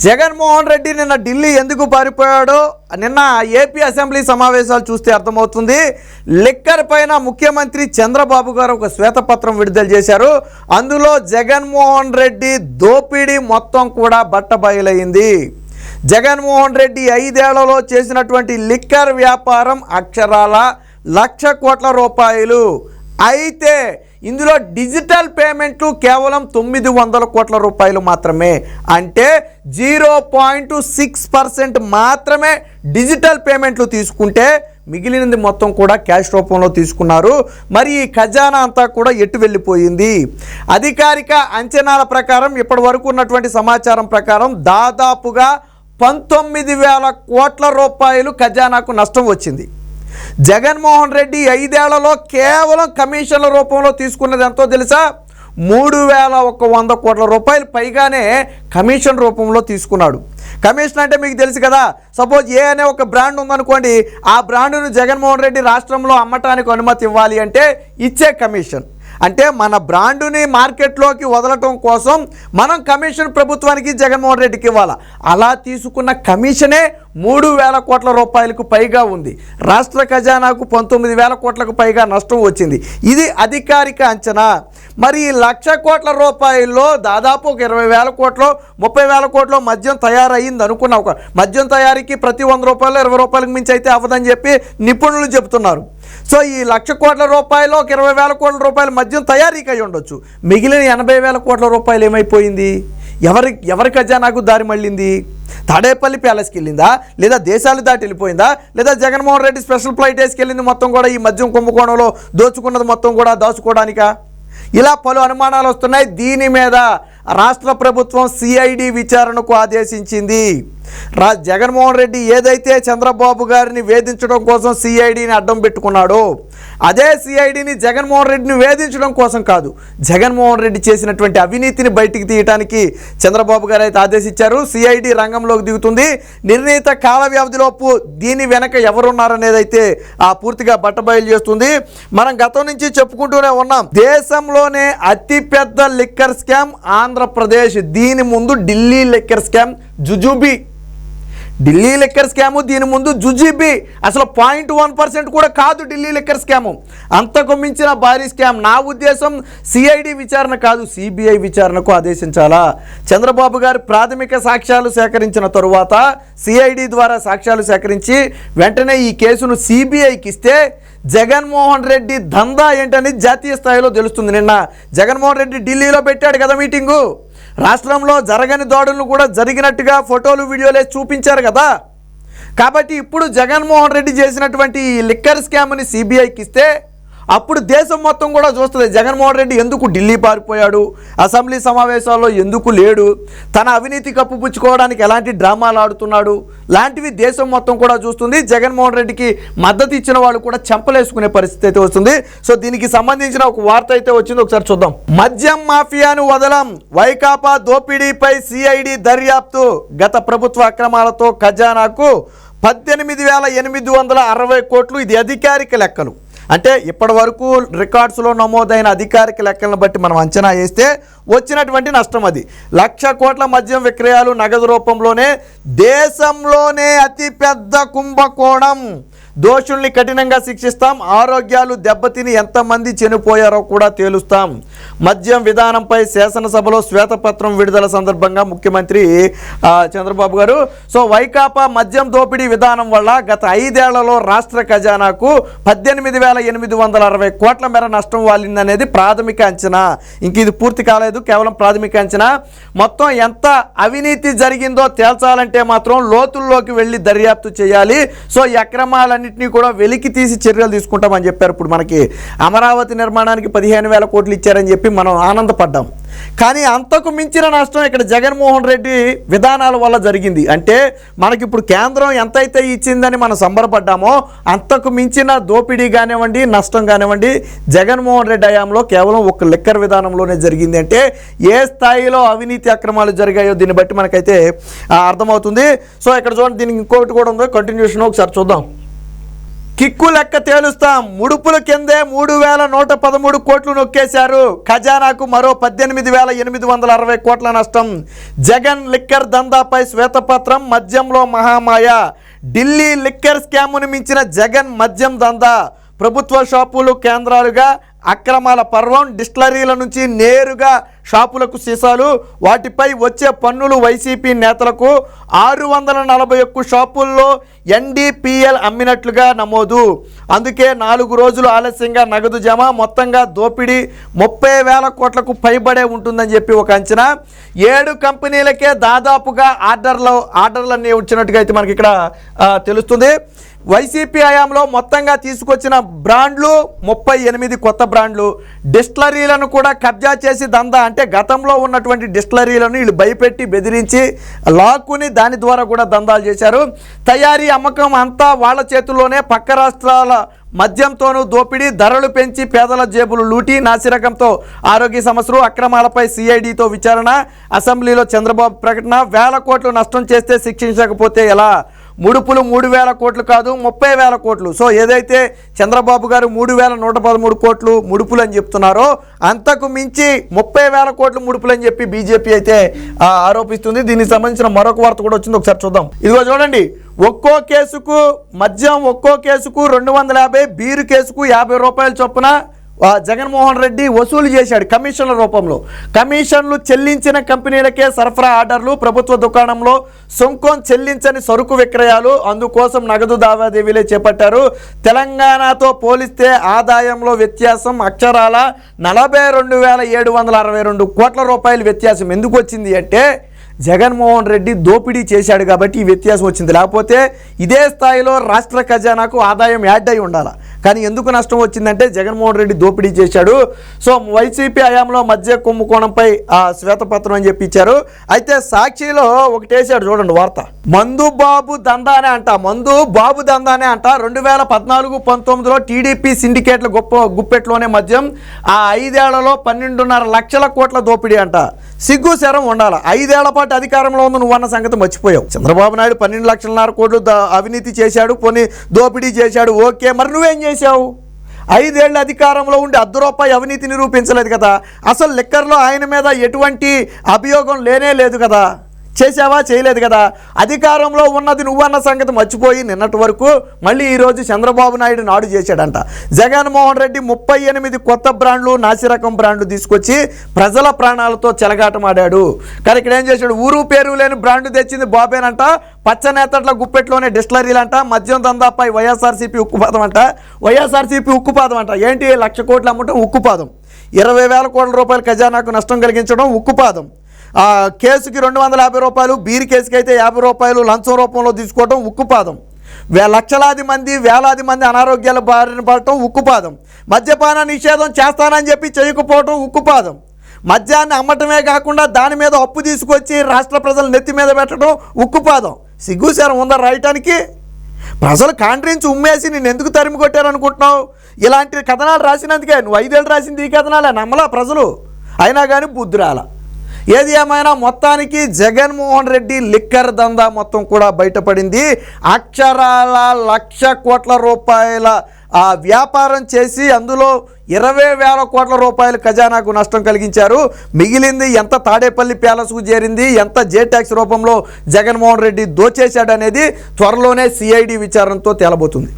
జగన్మోహన్ రెడ్డి నిన్న ఢిల్లీ ఎందుకు పారిపోయాడో నిన్న ఏపీ అసెంబ్లీ సమావేశాలు చూస్తే అర్థమవుతుంది. లిక్కర్ పైన ముఖ్యమంత్రి చంద్రబాబు గారు ఒక శ్వేతపత్రం విడుదల చేశారు. అందులో జగన్మోహన్ రెడ్డి దోపిడీ మొత్తం కూడా బట్టబయలైంది. జగన్మోహన్ రెడ్డి ఐదేళ్ళలో చేసినటువంటి లిక్కర్ వ్యాపారం అక్షరాల లక్ష కోట్ల రూపాయలు. అయితే ఇందులో డిజిటల్ పేమెంట్లు కేవలం తొమ్మిది వందల కోట్ల రూపాయలు మాత్రమే. అంటే జీరో పాయింట్ సిక్స్ పర్సెంట్ మాత్రమే డిజిటల్ పేమెంట్లు తీసుకుంటే మిగిలినది మొత్తం కూడా క్యాష్ రూపంలో తీసుకున్నారు. మరి ఈ ఖజానా అంతా కూడా ఎటు వెళ్ళిపోయింది? అధికారిక అంచనాల ప్రకారం ఇప్పటి వరకు ఉన్నటువంటి సమాచారం ప్రకారం దాదాపుగా పంతొమ్మిది వేల కోట్ల రూపాయలు ఖజానాకు నష్టం వచ్చింది. జగన్మోహన్ రెడ్డి ఐదేళ్ళలో కేవలం కమిషన్ల రూపంలో తీసుకున్నది ఎంతో తెలుసా? మూడు వేల ఒక వంద కోట్ల రూపాయలు పైగానే కమిషన్ రూపంలో తీసుకున్నాడు. కమిషన్ అంటే మీకు తెలుసు కదా సపోజ్ ఏ అనే ఒక బ్రాండ్ ఉందనుకోండి ఆ బ్రాండును జగన్మోహన్ రెడ్డి రాష్ట్రంలో అమ్మటానికి అనుమతి ఇవ్వాలి అంటే ఇచ్చే కమిషన్. అంటే మన బ్రాండుని మార్కెట్లోకి వదలటం కోసం మనం కమిషన్ ప్రభుత్వానికి జగన్మోహన్ రెడ్డికి ఇవ్వాలి? అలా తీసుకున్న కమిషనే మూడు వేల కోట్ల రూపాయలకు పైగా ఉంది. రాష్ట్ర ఖజానాకు పంతొమ్మిది వేల కోట్లకు పైగా నష్టం వచ్చింది. ఇది అధికారిక అంచనా. మరి లక్ష కోట్ల రూపాయల్లో దాదాపు ఒక ఇరవై వేల కోట్లు ముప్పై వేల కోట్లు మద్యం తయారయ్యింది అనుకున్న ఒక మద్యం తయారీకి ప్రతి వంద రూపాయలు ఇరవై రూపాయలకు మించి అయితే అవ్వదని చెప్పి నిపుణులు చెబుతున్నారు. సో ఈ లక్ష కోట్ల రూపాయలు ఒక ఇరవై వేల కోట్ల రూపాయల మద్యం తయారీకి అయి ఉండొచ్చు. మిగిలిన ఎనభై వేల కోట్ల రూపాయలు ఏమైపోయింది? ఎవరి ఎవరి ఖజానాకు దారి మళ్ళింది? తాడేపల్లి ప్యాలెస్కి వెళ్ళిందా? లేదా దేశాలు దాటి వెళ్ళిపోయిందా? లేదా జగన్మోహన్ రెడ్డి స్పెషల్ ఫ్లైట్ వేసుకెళ్ళింది మొత్తం కూడా ఈ మద్యం కుంభకోణంలో దోచుకున్నది మొత్తం కూడా దాచుకోవడానికా? ఇలా పలు అనుమానాలు వస్తున్నాయి. దీని మీద రాష్ట్ర ప్రభుత్వం సిఐడి విచారణకు ఆదేశించింది. రా జగన్మోహన్ రెడ్డి ఏదైతే చంద్రబాబు గారిని వేధించడం కోసం సిఐడిని అడ్డం పెట్టుకున్నాడో అదే సిఐడిని జగన్మోహన్ రెడ్డిని వేధించడం కోసం కాదు. జగన్మోహన్ రెడ్డి చేసినటువంటి అవినీతిని బయటికి తీయటానికి చంద్రబాబు గారు అయితే ఆదేశించారు. సిఐడి రంగంలోకి దిగుతుంది. నిర్ణీత కాల వ్యవధిలోపు దీని వెనక ఎవరున్నారనేది అయితే ఆ పూర్తిగా బట్టబయలు చేస్తుంది. మనం గతం నుంచి చెప్పుకుంటూనే ఉన్నాం. దేశంలోనే అతిపెద్ద లిక్కర్ స్కామ్ ఆంధ్రప్రదేశ్. దీని ముందు ఢిల్లీ లిక్కర్ స్కామ్. జుజుబీ ఢిల్లీ లిక్కర్ స్కాము దీని ముందు జుజీబీ. అసలు పాయింట్ వన్ పర్సెంట్ కూడా కాదు ఢిల్లీ లిక్కర్ స్కాము. అంతకు మించిన భారీ స్కామ్. నా ఉద్దేశం సిఐడి విచారణ కాదు సిబిఐ విచారణకు ఆదేశించాలా? చంద్రబాబు గారు ప్రాథమిక సాక్ష్యాలు సేకరించిన తరువాత సిఐడి ద్వారా సాక్ష్యాలు సేకరించి వెంటనే ఈ కేసును సిబిఐకి ఇస్తే జగన్మోహన్ రెడ్డి దందా ఏంటని జాతీయ స్థాయిలో తెలుస్తుంది. నిన్న జగన్మోహన్ రెడ్డి ఢిల్లీలో పెట్టాడు కదా మీటింగు. రాష్ట్రంలో జరగని దాడులను కూడా జరిగినట్టుగా ఫోటోలు వీడియోలే చూపించారు కదా. కాబట్టి ఇప్పుడు జగన్మోహన్ రెడ్డి చేసినటువంటి లిక్కర్ స్కామ్ని సిబిఐకి ఇస్తే అప్పుడు దేశం మొత్తం కూడా చూస్తుంది జగన్మోహన్ రెడ్డి ఎందుకు ఢిల్లీ పారిపోయాడు? అసెంబ్లీ సమావేశాల్లో ఎందుకు లేడు? తన అవినీతి కప్పుపుచ్చుకోవడానికి ఎలాంటి డ్రామాలు ఆడుతున్నాడు? లాంటివి దేశం మొత్తం కూడా చూస్తుంది జగన్మోహన్ రెడ్డికి మద్దతు ఇచ్చిన వాళ్ళు కూడా చెంపలేసుకునే పరిస్థితి అయితే వస్తుంది. సో దీనికి సంబంధించిన ఒక వార్త అయితే వచ్చింది ఒకసారి చూద్దాం. మద్యం మాఫియాను వదలం వైకాపా దోపిడీపై సిఐడి దర్యాప్తు. గత ప్రభుత్వ అక్రమాలతో ఖజానాకు పద్దెనిమిది వేల ఎనిమిది వందల అరవై కోట్లు ఇది అధికారిక లెక్కలు. అంటే ఇప్పటి వరకు రికార్డ్స్లో నమోదైన అధికారిక లెక్కలను బట్టి మనం అంచనా వేస్తే వచ్చినటువంటి నష్టం అది. లక్ష కోట్ల మద్యం విక్రయాలు నగదు రూపంలోనే దేశంలోనే అతిపెద్ద కుంభకోణం. దోషుల్ని కఠినంగా శిక్షిస్తాం ఆరోగ్యాలు దెబ్బతిని ఎంతమంది చనిపోయారో కూడా తేలుస్తాం. మద్యం విధానంపై శాసనసభలో శ్వేతపత్రం విడుదల సందర్భంగా ముఖ్యమంత్రి చంద్రబాబు గారు సో వైకాపా మద్యం దోపిడీ విధానం వల్ల గత ఐదేళ్ళలో రాష్ట్ర ఖజానాకు పద్దెనిమిది వేల ఎనిమిది వందల అరవై కోట్ల మేర నష్టం వాలిందనేది ప్రాథమిక అంచనా. ఇంక ఇది పూర్తి కాలేదు కేవలం ప్రాథమిక అంచనా. మొత్తం ఎంత అవినీతి జరిగిందో తేల్చాలంటే మాత్రం లోతుల్లోకి వెళ్ళి దర్యాప్తు చేయాలి. సో ఈ అక్రమాలన్నింటినీ కూడా వెలికి తీసి చర్యలు తీసుకుంటామని చెప్పారు. ఇప్పుడు మనకి అమరావతి నిర్మాణానికి పదిహేను వేల కోట్లు ఇచ్చారని చెప్పి మనం ఆనందపడ్డాం. కానీ అంతకు మించిన నష్టం ఇక్కడ జగన్మోహన్ రెడ్డి విధానాల వల్ల జరిగింది. అంటే మనకి ఇప్పుడు కేంద్రం ఎంతైతే ఇచ్చిందని మనం సంబరపడ్డామో అంతకు మించిన దోపిడీ కానివ్వండి నష్టం కానివ్వండి జగన్మోహన్ రెడ్డి హయాంలో కేవలం ఒక లిక్కర్ విధానంలోనే జరిగింది. అంటే ఏ స్థాయిలో అవినీతి అక్రమాలు జరిగాయో దీన్ని బట్టి మనకైతే అర్థమవుతుంది. సో ఇక్కడ చూడండి దీనికి ఇంకోటి కూడా ఉందో. కంటిన్యూషన్ ఒకసారి చూద్దాం. కిక్కు లెక్క తేలుస్తాం. ముడుపుల కిందే మూడు వేల నూట పదమూడు కోట్లు నొక్కేశారు. ఖజానాకు మరో పద్దెనిమిది వేల ఎనిమిది వందల అరవై కోట్ల నష్టం. జగన్ లిక్కర్ దందాపై శ్వేతపత్రం మద్యంలో మహామాయ. ఢిల్లీ లిక్కర్ స్కామును మించిన జగన్ మద్యం దందా. ప్రభుత్వ షాపులు కేంద్రాలుగా అక్రమాల పర్వం డిస్టిలరీల నుంచి నేరుగా షాపులకు సీసాలు వాటిపై వచ్చే పన్నులు వైసీపీ నేతలకు ఆరు వందల నలభై ఒక్క షాపుల్లో ఎన్డీపీఎల్ అమ్మినట్లుగా నమోదు. అందుకే నాలుగు రోజులు ఆలస్యంగా నగదు జమ మొత్తంగా దోపిడీ ముప్పై వేల కోట్లకు పైబడే ఉంటుందని చెప్పి ఒక అంచనా. ఏడు కంపెనీలకే దాదాపుగా ఆర్డర్లు ఆర్డర్లన్నీ వచ్చినట్టుగా అయితే మనకి ఇక్కడ తెలుస్తుంది. వైసీపీ హయాంలో మొత్తంగా తీసుకొచ్చిన బ్రాండ్లు ముప్పై ఎనిమిది కొత్త బ్రాండ్లు. డిస్టిలరీలను కూడా కబ్జా చేసి దందా. అంటే గతంలో ఉన్నటువంటి డిస్టిలరీలను వీళ్ళు భయపెట్టి బెదిరించి లాక్కుని దాని ద్వారా కూడా దందాలు చేశారు. తయారీ అమ్మకం అంతా వాళ్ళ చేతుల్లోనే పక్క రాష్ట్రాల మద్యంతోనూ దోపిడీ ధరలు పెంచి పేదల జేబులు లూటి నాసిరకంతో ఆరోగ్య సమస్యలు అక్రమాలపై సిఐడితో విచారణ అసెంబ్లీలో చంద్రబాబు ప్రకటన వేల కోట్లు నష్టం చేస్తే శిక్షించకపోతే ఎలా? ముడుపులు మూడు వేల కోట్లు కాదు ముప్పై వేల కోట్లు. సో ఏదైతే చంద్రబాబు గారు మూడు వేల నూట పదమూడు కోట్లు ముడుపులు అని చెప్తున్నారో అంతకు మించి ముప్పై వేల కోట్లు ముడుపులు అని చెప్పి బీజేపీ అయితే ఆరోపిస్తుంది. దీనికి సంబంధించిన మరొక వార్త కూడా వచ్చింది ఒకసారి చూద్దాం. ఇదిగో చూడండి. ఒక్కో కేసుకు మద్యం ఒక్కో కేసుకు రెండు వందల యాభై బీరు కేసుకు యాభై రూపాయల చొప్పున జగన్మోహన్ రెడ్డి వసూలు చేశాడు కమిషన్ల రూపంలో. కమిషన్లు చెల్లించిన కంపెనీలకే సరఫరా ఆర్డర్లు ప్రభుత్వ దుకాణంలో సుంకం చెల్లించని సరుకు విక్రయాలు అందుకోసం నగదు దావాదేవీలే చేపట్టారు. తెలంగాణతో పోలిస్తే ఆదాయంలో వ్యత్యాసం అక్షరాల నలభై రెండు వేల ఏడు వందల అరవై రెండు కోట్ల రూపాయల వ్యత్యాసం. ఎందుకు వచ్చింది అంటే జగన్మోహన్ రెడ్డి దోపిడీ చేశాడు కాబట్టి ఈ వ్యత్యాసం వచ్చింది. లేకపోతే ఇదే స్థాయిలో రాష్ట్ర ఖజానాకు ఆదాయం యాడ్ అయి ఉండాలి? కానీ ఎందుకు నష్టం వచ్చిందంటే జగన్మోహన్ రెడ్డి దోపిడీ చేశాడు. సో వైసీపీ హయాంలో మధ్య కుంభకోణంపై ఆ శ్వేతపత్రం అని చెప్పి ఇచ్చారు. అయితే సాక్షిలో ఒకటి వేసాడు చూడండి వార్త. మందు బాబు దందానే అంట మందు బాబు దందానే అంట. రెండు వేల పద్నాలుగు పంతొమ్మిదిలో టీడీపీ సిండికేట్ల గొప్ప గుప్పెట్లోనే మద్యం ఆ ఐదేళ్ళలో పన్నెండున్నర లక్షల కోట్ల దోపిడీ అంట. సిగ్గు శరం ఉండాలి? ఐదేళ్ళ పాటు అధికారంలో ఉన్న నువ్వు అన్న సంగతి మర్చిపోయావు. చంద్రబాబు నాయుడు పన్నెండు లక్షలన్నర కోట్లు అవినీతి చేశాడు పోనీ దోపిడీ చేశాడు ఓకే మరి నువ్వేం చేశావు? ఐదేళ్ళ అధికారంలో ఉండి అర్ధ రూపాయి అవినీతి నిరూపించలేదు కదా? అసలు లిక్కర్లో ఆయన మీద ఎటువంటి అభియోగం లేనే లేదు కదా? చేసావా చేయలేదు కదా. అధికారంలో ఉన్నది నువ్వన్న సంగతి మర్చిపోయి నిన్నటి వరకు మళ్ళీ ఈరోజు చంద్రబాబు నాయుడు నాడు చేశాడంట. జగన్మోహన్ రెడ్డి ముప్పై ఎనిమిది కొత్త బ్రాండ్లు నాసిరకం బ్రాండ్లు తీసుకొచ్చి ప్రజల ప్రాణాలతో చెలగాటమాడాడు కానీ ఇక్కడ ఏం చేశాడు? ఊరు పేరు లేని బ్రాండ్ తెచ్చింది బాబేనంట. పచ్చనేతట్ల గుప్పెట్లోనే డిస్టలరీలంట. మద్యం దందాపై వైఎస్ఆర్సీపీ ఉక్కుపాదం అంట వైఎస్ఆర్సీపీ ఉక్కుపాదం అంట ఏంటి? లక్ష కోట్లు అమ్మటం ఉక్కుపాదం. ఇరవై వేల కోట్ల రూపాయల ఖజానాకు నష్టం కలిగించడం ఉక్కుపాదం. కేసుకి రెండు వందల యాభై రూపాయలు బీర్ కేసుకి అయితే యాభై రూపాయలు లంచం రూపంలో తీసుకోవడం ఉక్కుపాదం. వే లక్షలాది మంది వేలాది మంది అనారోగ్యాల బారిన పడటం ఉక్కుపాదం. మద్యపాన నిషేధం చేస్తానని చెప్పి చేయకపోవటం ఉక్కుపాదం. మద్యాన్ని అమ్మటమే కాకుండా దాని మీద అప్పు తీసుకొచ్చి రాష్ట్ర ప్రజలు నెత్తి మీద పెట్టడం ఉక్కుపాదం. సిగ్గుశారం ఉందా రాయటానికి? ప్రజలు కాండ్రించి ఉమ్మేసి నేను ఎందుకు తరిమి కొట్టారు అనుకుంటున్నావు ఇలాంటి కథనాలు రాసినందుకే నువ్వు ఐదేళ్ళు రాసింది ఈ కథనాలే నమ్మలా ప్రజలు? అయినా కానీ బుద్ధి రాలా ఏది ఏమైనా మొత్తానికి జగన్మోహన్ రెడ్డి లిక్కర్ దందా మొత్తం కూడా బయటపడింది. అక్షరాల లక్ష కోట్ల రూపాయల ఆ వ్యాపారం చేసి అందులో ఇరవై వేల కోట్ల రూపాయల ఖజానాకు నష్టం కలిగించారు. మిగిలింది ఎంత తాడేపల్లి ప్యాలెస్కు చేరింది ఎంత జే ట్యాక్స్ రూపంలో జగన్మోహన్ రెడ్డి దోచేశాడనేది త్వరలోనే సిఐడి విచారణతో తేలబోతుంది.